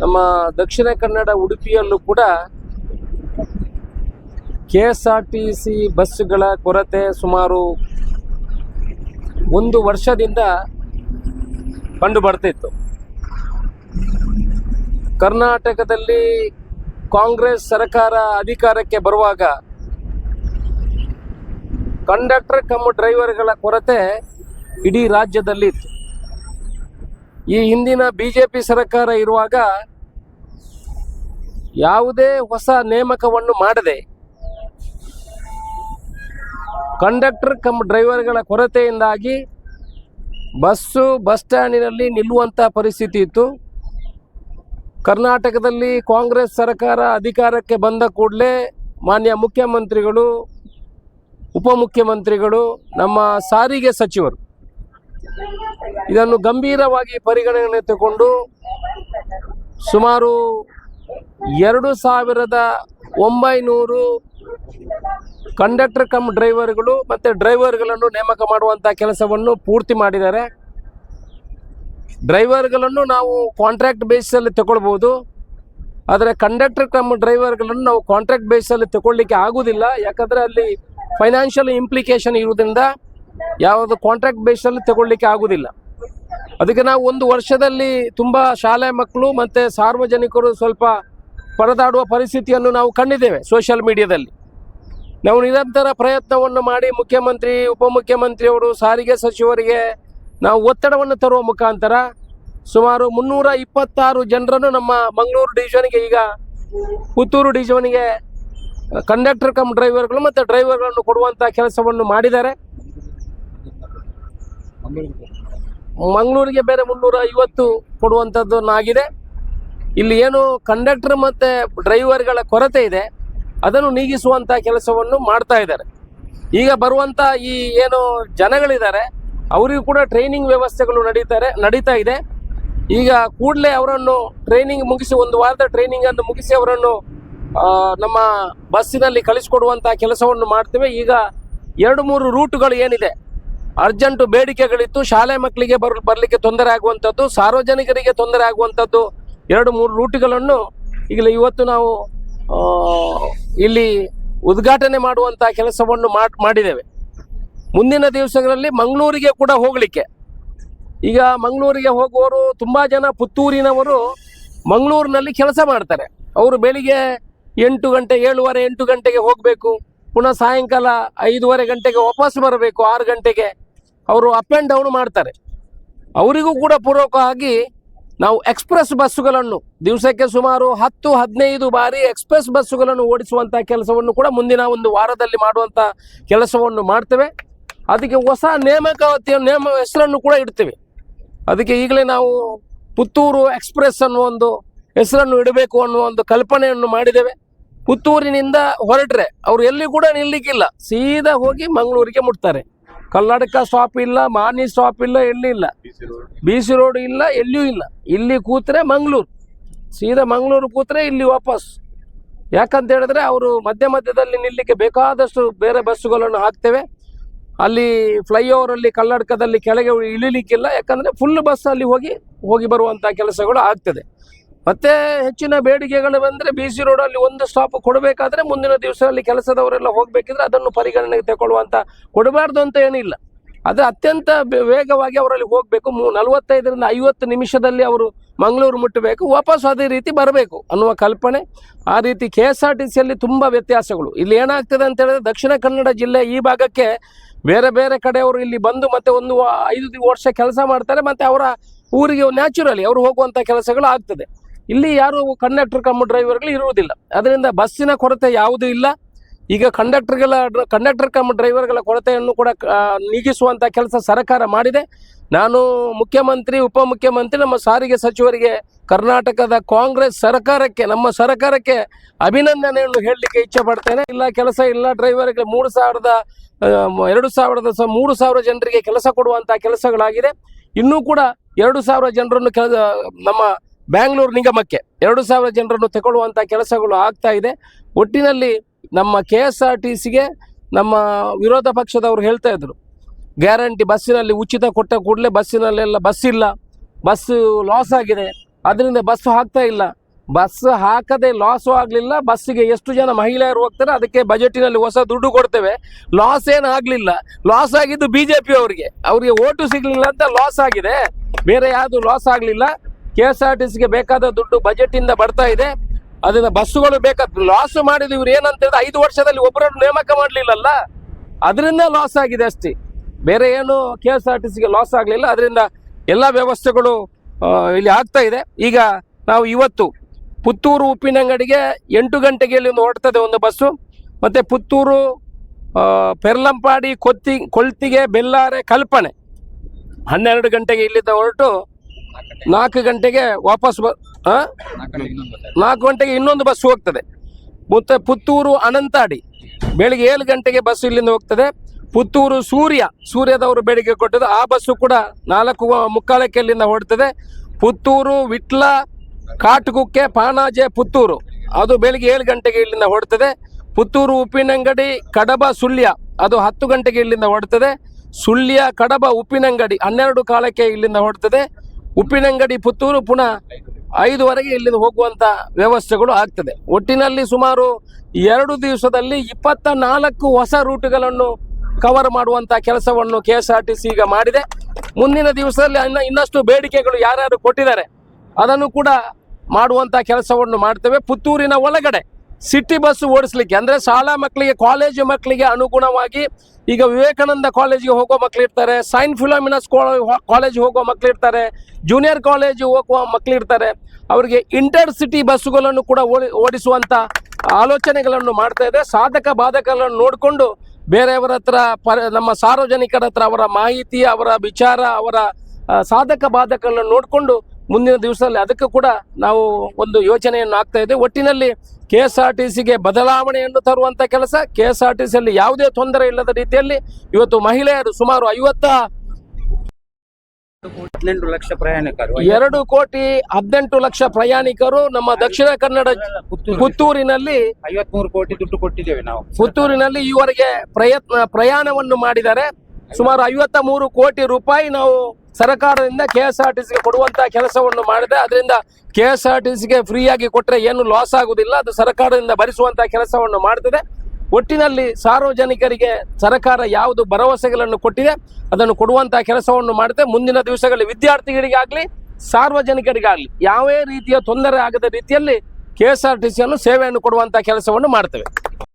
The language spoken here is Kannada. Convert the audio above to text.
ನಮ್ಮ ದಕ್ಷಿಣ ಕನ್ನಡ ಉಡುಪಿಯಲ್ಲೂ ಕೂಡ K S R T C ಬಸ್ಸುಗಳ ಕೊರತೆ ಸುಮಾರು ಒಂದು ವರ್ಷದಿಂದ ಕಂಡು ಬರ್ತಿತ್ತು. ಕರ್ನಾಟಕದಲ್ಲಿ ಕಾಂಗ್ರೆಸ್ ಸರ್ಕಾರ ಅಧಿಕಾರಕ್ಕೆ ಬರುವಾಗ ಕಂಡಕ್ಟರ್ ಕಮ್ ಡ್ರೈವರ್ಗಳ ಕೊರತೆ ಇಡೀ ರಾಜ್ಯದಲ್ಲಿ ಇತ್ತು ಈ ಹಿಂದಿನ ಬಿ ಜೆ ಸರ್ಕಾರ ಇರುವಾಗ ಯಾವುದೇ ಹೊಸ ನೇಮಕವನ್ನು ಮಾಡದೆ ಕಂಡಕ್ಟರ್ ಕಮ್ ಡ್ರೈವರ್ಗಳ ಕೊರತೆಯಿಂದಾಗಿ ಬಸ್ಸು ಬಸ್ ಸ್ಟ್ಯಾಂಡಿನಲ್ಲಿ ನಿಲ್ಲುವಂಥ ಪರಿಸ್ಥಿತಿ ಇತ್ತು. ಕರ್ನಾಟಕದಲ್ಲಿ ಕಾಂಗ್ರೆಸ್ ಸರ್ಕಾರ ಅಧಿಕಾರಕ್ಕೆ ಬಂದ ಕೂಡಲೇ ಮಾನ್ಯ ಮುಖ್ಯಮಂತ್ರಿಗಳು, ಉಪಮುಖ್ಯಮಂತ್ರಿಗಳು, ನಮ್ಮ ಸಾರಿಗೆ ಸಚಿವರು ಇದನ್ನು ಗಂಭೀರವಾಗಿ ಪರಿಗಣನೆ ತಗೊಂಡು ಸುಮಾರು ಎರಡು ಸಾವಿರದ ಒಂಬೈನೂರು ಕಂಡಕ್ಟರ್ ಕಮ್ ಡ್ರೈವರ್ಗಳು ಮತ್ತು ಡ್ರೈವರ್ಗಳನ್ನು ನೇಮಕ ಮಾಡುವಂಥ ಕೆಲಸವನ್ನು ಪೂರ್ತಿ ಮಾಡಿದ್ದಾರೆ. ಡ್ರೈವರ್ಗಳನ್ನು ನಾವು ಕಾಂಟ್ರಾಕ್ಟ್ ಬೇಸಲ್ಲಿ ತಗೊಳ್ಬೋದು. ಆದರೆ ಕಂಡಕ್ಟರ್ ಕಮ್ ಡ್ರೈವರ್ಗಳನ್ನು ನಾವು ಕಾಂಟ್ರಾಕ್ಟ್ ಬೇಸಲ್ಲಿ ತಗೊಳ್ಳಿಕ್ಕೆ ಆಗುವುದಿಲ್ಲ. ಯಾಕಂದರೆ ಅಲ್ಲಿ ಫೈನಾನ್ಷಿಯಲ್ ಇಂಪ್ಲಿಕೇಶನ್ ಇರುವುದರಿಂದ ಯಾವುದು ಕಾಂಟ್ರಾಕ್ಟ್ ಬೇಸಲ್ಲಿ ತಗೊಳ್ಳಿಕ್ಕೆ ಆಗುವುದಿಲ್ಲ. ಅದಕ್ಕೆ ನಾವು ಒಂದು ವರ್ಷದಲ್ಲಿ ತುಂಬ ಶಾಲೆ ಮಕ್ಕಳು ಮತ್ತು ಸಾರ್ವಜನಿಕರು ಸ್ವಲ್ಪ ಪರದಾಡುವ ಪರಿಸ್ಥಿತಿಯನ್ನು ನಾವು ಕಂಡಿದ್ದೇವೆ ಸೋಷಿಯಲ್ ಮೀಡಿಯಾದಲ್ಲಿ ನಾವು ನಿರಂತರ ಪ್ರಯತ್ನವನ್ನು ಮಾಡಿ ಮುಖ್ಯಮಂತ್ರಿ, ಉಪಮುಖ್ಯಮಂತ್ರಿಯವರು, ಸಾರಿಗೆ ಸಚಿವರಿಗೆ ನಾವು ಒತ್ತಡವನ್ನು ತರುವ ಮುಖಾಂತರ ಸುಮಾರು ಮುನ್ನೂರ ಇಪ್ಪತ್ತಾರು ಜನರನ್ನು ನಮ್ಮ ಮಂಗಳೂರು ಡಿವಿಷನ್ಗೆ ಈಗ ಪುತ್ತೂರು ಡಿವಿಷನ್ಗೆ ಕಂಡಕ್ಟರ್ ಕಮ್ ಡ್ರೈವರ್ಗಳು ಮತ್ತು ಡ್ರೈವರ್ಗಳನ್ನು ಕೊಡುವಂಥ ಕೆಲಸವನ್ನು ಮಾಡಿದ್ದಾರೆ. ಮಂಗಳೂರಿಗೆ ಬೇರೆ ಮುನ್ನೂರ ಐವತ್ತು ಕೊಡುವಂಥದ್ದನ್ನಾಗಿದೆ ಇಲ್ಲಿ ಏನು ಕಂಡಕ್ಟರ್ ಮತ್ತು ಡ್ರೈವರ್ಗಳ ಕೊರತೆ ಇದೆ. ಅದನ್ನು ನೀಗಿಸುವಂಥ ಕೆಲಸವನ್ನು ಮಾಡ್ತಾ ಇದ್ದಾರೆ. ಈಗ ಬರುವಂಥ ಈ ಏನು ಜನಗಳಿದ್ದಾರೆ, ಅವರಿಗೂ ಕೂಡ ಟ್ರೈನಿಂಗ್ ವ್ಯವಸ್ಥೆಗಳು ನಡೀತಾರೆ, ನಡೀತಾ ಇದೆ. ಈಗ ಕೂಡಲೇ ಅವರನ್ನು ಟ್ರೈನಿಂಗ್ ಮುಗಿಸಿ, ಒಂದು ವಾರದ ಟ್ರೈನಿಂಗನ್ನು ಮುಗಿಸಿ ಅವರನ್ನು ನಮ್ಮ ಬಸ್ಸಿನಲ್ಲಿ ಕಳಿಸಿಕೊಡುವಂಥ ಕೆಲಸವನ್ನು ಮಾಡ್ತೇವೆ. ಈಗ ಎರಡು ಮೂರು ರೂಟುಗಳು ಏನಿದೆ ಅರ್ಜೆಂಟು ಬೇಡಿಕೆಗಳಿತ್ತು, ಶಾಲೆ ಮಕ್ಕಳಿಗೆ ಬರ್, ಬರಲಿಕ್ಕೆ ತೊಂದರೆ ಆಗುವಂಥದ್ದು, ಸಾರ್ವಜನಿಕರಿಗೆ ತೊಂದರೆ ಆಗುವಂಥದ್ದು, ಎರಡು ಮೂರು ರೂಟ್ಗಳನ್ನು ಈಗಲೇ ಇವತ್ತು ನಾವು ಇಲ್ಲಿ ಉದ್ಘಾಟನೆ ಮಾಡುವಂಥ ಕೆಲಸವನ್ನು ಮಾಡ್, ಮಾಡಿದ್ದೇವೆ. ಮುಂದಿನ ದಿವಸಗಳಲ್ಲಿ ಮಂಗಳೂರಿಗೆ ಕೂಡ ಹೋಗಲಿಕ್ಕೆ. ಈಗ ಮಂಗಳೂರಿಗೆ ಹೋಗುವವರು ತುಂಬ ಜನ ಪುತ್ತೂರಿನವರು ಮಂಗಳೂರಿನಲ್ಲಿ ಕೆಲಸ ಮಾಡ್ತಾರೆ. ಅವರು ಬೆಳಿಗ್ಗೆ ಎಂಟು ಗಂಟೆ, ಏಳುವರೆ, ಎಂಟು ಗಂಟೆಗೆ ಹೋಗಬೇಕು, ಪುನಃ ಸಾಯಂಕಾಲ ಐದೂವರೆ ಗಂಟೆಗೆ ವಾಪಸ್ ಬರಬೇಕು, ಆರು ಗಂಟೆಗೆ. ಅವರು ಅಪ್ ಆ್ಯಂಡ್ ಡೌನ್ ಮಾಡ್ತಾರೆ. ಅವರಿಗೂ ಕೂಡ ಪೂರ್ವಕವಾಗಿ ನಾವು ಎಕ್ಸ್ಪ್ರೆಸ್ ಬಸ್ಸುಗಳನ್ನು ದಿವಸಕ್ಕೆ ಸುಮಾರು ಹತ್ತು, ಹದಿನೈದು ಬಾರಿ ಎಕ್ಸ್ಪ್ರೆಸ್ ಬಸ್ಸುಗಳನ್ನು ಓಡಿಸುವಂಥ ಕೆಲಸವನ್ನು ಕೂಡ ಮುಂದಿನ ಒಂದು ವಾರದಲ್ಲಿ ಮಾಡುವಂಥ ಕೆಲಸವನ್ನು ಮಾಡ್ತೇವೆ. ಅದಕ್ಕೆ ಹೊಸ ನೇಮಕಾವತಿಯ ನೇಮ ಹೆಸರನ್ನು ಕೂಡ ಇಡ್ತೇವೆ. ಅದಕ್ಕೆ ಈಗಲೇ ನಾವು ಪುತ್ತೂರು ಎಕ್ಸ್ಪ್ರೆಸ್ ಅನ್ನುವ ಒಂದು ಹೆಸರನ್ನು ಇಡಬೇಕು ಅನ್ನುವ ಒಂದು ಕಲ್ಪನೆಯನ್ನು ಮಾಡಿದ್ದೇವೆ. ಪುತ್ತೂರಿನಿಂದ ಹೊರಟ್ರೆ ಅವರು ಎಲ್ಲಿ ಕೂಡ ನಿಲ್ಲಿಕ್ಕಿಲ್ಲ. ಸೀದಾ ಹೋಗಿ ಮಂಗಳೂರಿಗೆ ಮುಟ್ತಾರೆ. ಕರ್ನಾಟಕ ಸ್ಟಾಪ್ ಇಲ್ಲ ಮಾನಿ ಸ್ಟಾಪ್ ಇಲ್ಲ ಎಲ್ಲಿ ಇಲ್ಲ. ಬಿ ಸಿ ರೋಡ್ ಇಲ್ಲ ಎಲ್ಲಿಯೂ ಇಲ್ಲ. ಇಲ್ಲಿ ಕೂತ್ರೆ ಮಂಗಳೂರು. ಸೀದಾ ಮಂಗಳೂರು ಕೂತ್ರೆ ಇಲ್ಲಿ ವಾಪಸ್. ಯಾಕಂತ ಹೇಳಿದ್ರೆ ಅವರು ಮಧ್ಯ ಮಧ್ಯದಲ್ಲಿ ನಿಲ್ಲಕ್ಕೆ ಬೇಕಾದಷ್ಟು ಬೇರೆ ಬಸ್ಸುಗಳನ್ನು ಹಾಕ್ತೇವೆ. ಅಲ್ಲಿ ಫ್ಲೈಓವರಲ್ಲಿ ಕಲ್ಲಡಕದಲ್ಲಿ ಕೆಳಗೆ ಇಳಿಲಿಕ್ಕಿಲ್ಲ. ಯಾಕಂದರೆ ಫುಲ್ ಬಸ್ ಅಲ್ಲಿ ಹೋಗಿ ಹೋಗಿ ಬರುವಂಥ ಕೆಲಸಗಳು ಆಗ್ತದೆ. ಮತ್ತೆ ಹೆಚ್ಚಿನ ಬೇಡಿಕೆಗಳು ಬಂದರೆ ಬಿ ಸಿ ರೋಡಲ್ಲಿ ಒಂದು ಸ್ಟಾಪ್ ಕೊಡಬೇಕಾದ್ರೆ ಮುಂದಿನ ದಿವಸದಲ್ಲಿ ಕೆಲಸದವರೆಲ್ಲ ಹೋಗಬೇಕಿದ್ರೆ ಅದನ್ನು ಪರಿಗಣನೆಗೆ ತಗೊಳ್ಳುವಂಥ ಕೊಡಬಾರ್ದು ಅಂತ ಏನಿಲ್ಲ. ಅದು ಅತ್ಯಂತ ವೇಗವಾಗಿ ಅವರಲ್ಲಿ ಹೋಗಬೇಕು. ಮೂ ನಲವತ್ತೈದರಿಂದ ಐವತ್ತು ನಿಮಿಷದಲ್ಲಿ ಅವರು ಮಂಗಳೂರು ಮುಟ್ಟಬೇಕು ವಾಪಸ್ ಅದೇ ರೀತಿ ಬರಬೇಕು ಅನ್ನುವ ಕಲ್ಪನೆ. ಆ ರೀತಿ ಕೆ ಎಸ್ ಆರ್ ಟಿ ಸಿಯಲ್ಲಿ ತುಂಬ ವ್ಯತ್ಯಾಸಗಳು. ಇಲ್ಲಿ ಏನಾಗ್ತದೆ ಅಂತ ಹೇಳಿದ್ರೆ ದಕ್ಷಿಣ ಕನ್ನಡ ಜಿಲ್ಲೆ ಈ ಭಾಗಕ್ಕೆ ಬೇರೆ ಬೇರೆ ಕಡೆಯವರು ಇಲ್ಲಿ ಬಂದು ಮತ್ತೆ ಒಂದು ಐದು ವರ್ಷ ಕೆಲಸ ಮಾಡ್ತಾರೆ. ಮತ್ತೆ ಅವರ ಊರಿಗೆ ನ್ಯಾಚುರಲಿ ಅವರು ಹೋಗುವಂಥ ಕೆಲಸಗಳು ಆಗ್ತದೆ. ಇಲ್ಲಿ ಯಾರು ಕಂಡಕ್ಟರ್ ಕಮ್ಮ ಡ್ರೈವರ್ಗಳು ಇರುವುದಿಲ್ಲ. ಅದರಿಂದ ಬಸ್ಸಿನ ಕೊರತೆ ಯಾವುದೂ ಇಲ್ಲ. ಈಗ ಕಂಡಕ್ಟರ್ಗಳ ಕಂಡಕ್ಟರ್ ಕಮ್ ಡ್ರೈವರ್ಗಳ ಕೊರತೆಯನ್ನು ಕೂಡ ನೀಗಿಸುವಂತ ಕೆಲಸ ಸರ್ಕಾರ ಮಾಡಿದೆ. ನಾನು ಮುಖ್ಯಮಂತ್ರಿ, ಉಪಮುಖ್ಯಮಂತ್ರಿ, ನಮ್ಮ ಸಾರಿಗೆ ಸಚಿವರಿಗೆ ಕರ್ನಾಟಕದ ಕಾಂಗ್ರೆಸ್ ಸರ್ಕಾರಕ್ಕೆ, ನಮ್ಮ ಸರ್ಕಾರಕ್ಕೆ ಅಭಿನಂದನೆಯನ್ನು ಹೇಳಲಿಕ್ಕೆ ಇಚ್ಛೆ ಪಡ್ತೇನೆ. ಇಲ್ಲ ಕೆಲಸ ಇಲ್ಲ ಡ್ರೈವರ್ಗೆ ಮೂರು ಸಾವಿರದ ಎರಡು ಸಾವಿರದ ಮೂರು ಸಾವಿರ ಜನರಿಗೆ ಕೆಲಸ ಕೊಡುವಂಥ ಕೆಲಸಗಳಾಗಿದೆ. ಇನ್ನೂ ಕೂಡ ಎರಡು ಸಾವಿರ ಜನರನ್ನು ಕೆಲ, ನಮ್ಮ ಬ್ಯಾಂಗ್ಳೂರು ನಿಗಮಕ್ಕೆ ಎರಡು ಸಾವಿರ ಜನರನ್ನು ತಗೊಳ್ಳುವಂಥ ಕೆಲಸಗಳು ಆಗ್ತಾ ಇದೆ. ಒಟ್ಟಿನಲ್ಲಿ ನಮ್ಮ ಕೆ ಎಸ್ ಆರ್ ಟಿ ಸಿಗೆ ನಮ್ಮ ವಿರೋಧ ಪಕ್ಷದವರು ಹೇಳ್ತಾ ಇದ್ರು. ಗ್ಯಾರಂಟಿ ಬಸ್ಸಿನಲ್ಲಿ ಉಚಿತ ಕೊಟ್ಟ ಕೂಡಲೇ ಬಸ್ಸಿನಲ್ಲೆಲ್ಲ ಬಸ್ ಇಲ್ಲ. ಬಸ್ ಲಾಸ್ ಆಗಿದೆ. ಅದರಿಂದ ಬಸ್ ಹಾಕ್ತಾ ಇಲ್ಲ. ಬಸ್ ಹಾಕದೆ ಲಾಸು ಆಗಲಿಲ್ಲ. ಬಸ್ಸಿಗೆ ಎಷ್ಟು ಜನ ಮಹಿಳೆಯರು ಹೋಗ್ತಾರೆ, ಅದಕ್ಕೆ ಬಜೆಟಿನಲ್ಲಿ ಹೊಸ ದುಡ್ಡು ಕೊಡ್ತೇವೆ. ಲಾಸ್ ಏನು ಆಗಲಿಲ್ಲ. ಲಾಸ್ ಆಗಿದ್ದು ಬಿ ಜೆ ಪಿ ಅವರಿಗೆ. ಅವರಿಗೆ ಓಟು ಸಿಗಲಿಲ್ಲ ಅಂತ ಲಾಸ್ ಆಗಿದೆ. ಬೇರೆ ಯಾವುದು ಲಾಸ್ ಆಗಲಿಲ್ಲ. ಕೆ ಎಸ್ ಆರ್ ಟಿ ಸಿಗೆ ಬೇಕಾದ ದುಡ್ಡು ಬಜೆಟ್ ಇಂದ ಬರ್ತಾ ಇದೆ. ಅದನ್ನ ಬಸ್ಸುಗಳು ಬೇಕಾದ ಲಾಸ್ ಮಾಡಿದ ಇವ್ರು ಏನಂತ ಹೇಳಿದ್ರೆ ಐದು ವರ್ಷದಲ್ಲಿ ಒಬ್ಬರನ್ನು ನೇಮಕ ಮಾಡಲಿಲ್ಲಲ್ಲ. ಅದರಿಂದ ಲಾಸ್ ಆಗಿದೆ ಅಷ್ಟೇ. ಬೇರೆ ಏನು ಕೆ ಎಸ್ ಆರ್ ಟಿ ಸಿಗೆ ಲಾಸ್ ಆಗಲಿಲ್ಲ. ಅದರಿಂದ ಎಲ್ಲ ವ್ಯವಸ್ಥೆಗಳು ಇಲ್ಲಿ ಆಗ್ತಾ ಇದೆ. ಈಗ ನಾವು ಇವತ್ತು ಪುತ್ತೂರು ಉಪ್ಪಿನಂಗಡಿಗೆ ಎಂಟು ಗಂಟೆಗೆ ಇಲ್ಲಿಂದ ಹೊರಡ್ತದೆ ಒಂದು ಬಸ್ಸು. ಮತ್ತು ಪುತ್ತೂರು ಪೆರ್ಲಂಪಾಡಿ, ಕೊತ್ತಿ ಕೊಳ್ತಿಗೆ ಬೆಲ್ಲಾರೆ, ಕಲ್ಪನೆ ಹನ್ನೆರಡು ಗಂಟೆಗೆ ಇಲ್ಲಿಂದ ಹೊರಟು ನಾಲ್ಕು ಗಂಟೆಗೆ ವಾಪಸ್ ಬ? ನಾಲ್ಕು ಗಂಟೆಗೆ ಇನ್ನೊಂದು ಬಸ್ ಹೋಗ್ತದೆ. ಮತ್ತೆ ಪುತ್ತೂರು ಅನಂತಾಡಿ. ಬೆಳಿಗ್ಗೆ ಏಳು ಗಂಟೆಗೆ ಬಸ್ ಇಲ್ಲಿಂದ ಹೋಗ್ತದೆ. ಪುತ್ತೂರು ಸೂರ್ಯ, ಸೂರ್ಯದವರು ಬೆಳಿಗ್ಗೆ ಕೊಟ್ಟದ್ದು ಆ ಬಸ್ಸು ಕೂಡ ನಾಲ್ಕು ಮುಕ್ಕಾಲಕ್ಕೆ ಇಲ್ಲಿಂದ ಹೊರಡ್ತದೆ. ಪುತ್ತೂರು, ವಿಟ್ಲ, ಕಾಟುಗುಕ್ಕೆ ಪಾಣಾಜೆ ಪುತ್ತೂರು. ಅದು ಬೆಳಿಗ್ಗೆ ಏಳು ಗಂಟೆಗೆ ಇಲ್ಲಿಂದ ಹೊರಡ್ತದೆ. ಪುತ್ತೂರು, ಉಪ್ಪಿನಂಗಡಿ, ಕಡಬ, ಸುಳ್ಯ. ಅದು ಹತ್ತು ಗಂಟೆಗೆ ಇಲ್ಲಿಂದ ಹೊರಡ್ತದೆ. ಸುಳ್ಯ, ಕಡಬ, ಉಪ್ಪಿನಂಗಡಿ ಹನ್ನೆರಡು ಕಾಲಕ್ಕೆ ಇಲ್ಲಿಂದ ಹೊರಡ್ತದೆ. ಉಪ್ಪಿನಂಗಡಿ ಪುತ್ತೂರು ಪುನಃ ಐದುವರೆಗೆ ಇಲ್ಲಿಂದ ಹೋಗುವಂತ ವ್ಯವಸ್ಥೆಗಳು ಆಗ್ತದೆ. ಒಟ್ಟಿನಲ್ಲಿ ಸುಮಾರು ಎರಡು ದಿವಸದಲ್ಲಿ ಇಪ್ಪತ್ತ ನಾಲ್ಕು ಹೊಸ ರೂಟ್ಗಳನ್ನು ಕವರ್ ಮಾಡುವಂತ ಕೆಲಸವನ್ನು K S R T C ಈಗ ಮಾಡಿದೆ. ಮುಂದಿನ ದಿವಸದಲ್ಲಿ ಇನ್ನ ಇನ್ನಷ್ಟು ಬೇಡಿಕೆಗಳು ಯಾರ್ಯಾರು ಕೊಟ್ಟಿದ್ದಾರೆ ಅದನ್ನು ಕೂಡ ಮಾಡುವಂತ ಕೆಲಸವನ್ನು ಮಾಡ್ತೇವೆ. ಪುತ್ತೂರಿನ ಒಳಗಡೆ ಸಿಟಿ ಬಸ್ ಓಡಿಸ್ಲಿಕ್ಕೆ, ಅಂದರೆ ಶಾಲಾ ಮಕ್ಕಳಿಗೆ ಕಾಲೇಜು ಮಕ್ಕಳಿಗೆ ಅನುಗುಣವಾಗಿ ಈಗ ವಿವೇಕಾನಂದ ಕಾಲೇಜಿಗೆ ಹೋಗೋ ಮಕ್ಳು ಇರ್ತಾರೆ ಸೈನ್ ಫಿಲೋಮಿನಸ್ ಕಾಲೇಜ್ ಹೋಗೋ ಮಕ್ಳು ಇರ್ತಾರೆ ಜೂನಿಯರ್ ಕಾಲೇಜು ಹೋಗುವ ಮಕ್ಳು ಇರ್ತಾರೆ, ಅವರಿಗೆ ಇಂಟರ್ ಸಿಟಿ ಬಸ್ಸುಗಳನ್ನು ಕೂಡ ಓಡಿ, ಓಡಿಸುವಂತ ಆಲೋಚನೆಗಳನ್ನು ಮಾಡ್ತಾ ಇದೆ. ಸಾಧಕ ಬಾಧಕಗಳನ್ನು ನೋಡಿಕೊಂಡು ಬೇರೆಯವರ ಹತ್ರ ನಮ್ಮ ಸಾರ್ವಜನಿಕರ ಹತ್ರ ಅವರ ಮಾಹಿತಿ, ಅವರ ವಿಚಾರ, ಅವರ ಸಾಧಕ ಬಾಧಕಗಳನ್ನು ನೋಡಿಕೊಂಡು ಮುಂದಿನ ದಿವಸದಲ್ಲಿ ಅದಕ್ಕೂ ಕೂಡ ನಾವು ಒಂದು ಯೋಚನೆಯನ್ನು ಆಗ್ತಾ ಇದೆ ಒಟ್ಟಿನಲ್ಲಿ ಕೆ ಎಸ್ ಆರ್ ಟಿ ಸಿಗೆ ಬದಲಾವಣೆಯನ್ನು ತರುವಂತ ಕೆಲಸ. ಕೆ ಎಸ್ ಆರ್ ಟಿ ಸಿಯಲ್ಲಿ ಯಾವುದೇ ತೊಂದರೆ ಇಲ್ಲದ ರೀತಿಯಲ್ಲಿ ಇವತ್ತು ಮಹಿಳೆಯರು ಸುಮಾರು ಐವತ್ತ ಹದಿನೆಂಟು ಲಕ್ಷ ಪ್ರಯಾಣಿಕರು. ಎರಡು ಕೋಟಿ ಹದಿನೆಂಟು ಲಕ್ಷ ಪ್ರಯಾಣಿಕರು ನಮ್ಮ ದಕ್ಷಿಣ ಕನ್ನಡ ಪುತ್ತೂರು ಪುತ್ತೂರಿನಲ್ಲಿ ಐವತ್ಮೂರು ಕೋಟಿ ದುಡ್ಡು ಕೊಟ್ಟಿದ್ದೇವೆ ನಾವು. ಪುತ್ತೂರಿನಲ್ಲಿ ಈವರೆಗೆ ಪ್ರಯತ್ನ ಪ್ರಯಾಣವನ್ನು ಮಾಡಿದ್ದಾರೆ. ಸುಮಾರು ಐವತ್ತ ಮೂರು ಕೋಟಿ ರೂಪಾಯಿ ನಾವು ಸರ್ಕಾರದಿಂದ ಕೆ ಎಸ್ ಆರ್ ಟಿ ಸಿಗೆ ಕೊಡುವಂತಹ ಕೆಲಸವನ್ನು ಮಾಡಿದೆ. ಅದರಿಂದ ಕೆ ಎಸ್ ಆರ್ ಟಿ ಸಿಗೆ ಫ್ರೀಯಾಗಿ ಕೊಟ್ಟರೆ ಏನು ಲಾಸ್ ಆಗುವುದಿಲ್ಲ ಅದು ಸರ್ಕಾರದಿಂದ ಭರಿಸುವಂತಹ ಕೆಲಸವನ್ನು ಮಾಡ್ತದೆ. ಒಟ್ಟಿನಲ್ಲಿ ಸಾರ್ವಜನಿಕರಿಗೆ ಸರ್ಕಾರ ಯಾವುದು ಭರವಸೆಗಳನ್ನು ಕೊಟ್ಟಿದೆ, ಅದನ್ನು ಕೊಡುವಂತಹ ಕೆಲಸವನ್ನು ಮಾಡುತ್ತೆ ಮುಂದಿನ ದಿವಸಗಳಲ್ಲಿ ವಿದ್ಯಾರ್ಥಿಗಳಿಗಾಗ್ಲಿ, ಸಾರ್ವಜನಿಕರಿಗಾಗಲಿ ಯಾವೇ ರೀತಿಯ ತೊಂದರೆ ಆಗದ ರೀತಿಯಲ್ಲಿ ಕೆ ಎಸ್ ಆರ್ ಟಿ ಸಿಯನ್ನು ಸೇವೆಯನ್ನು ಕೊಡುವಂತಹ ಕೆಲಸವನ್ನು ಮಾಡ್ತೇವೆ.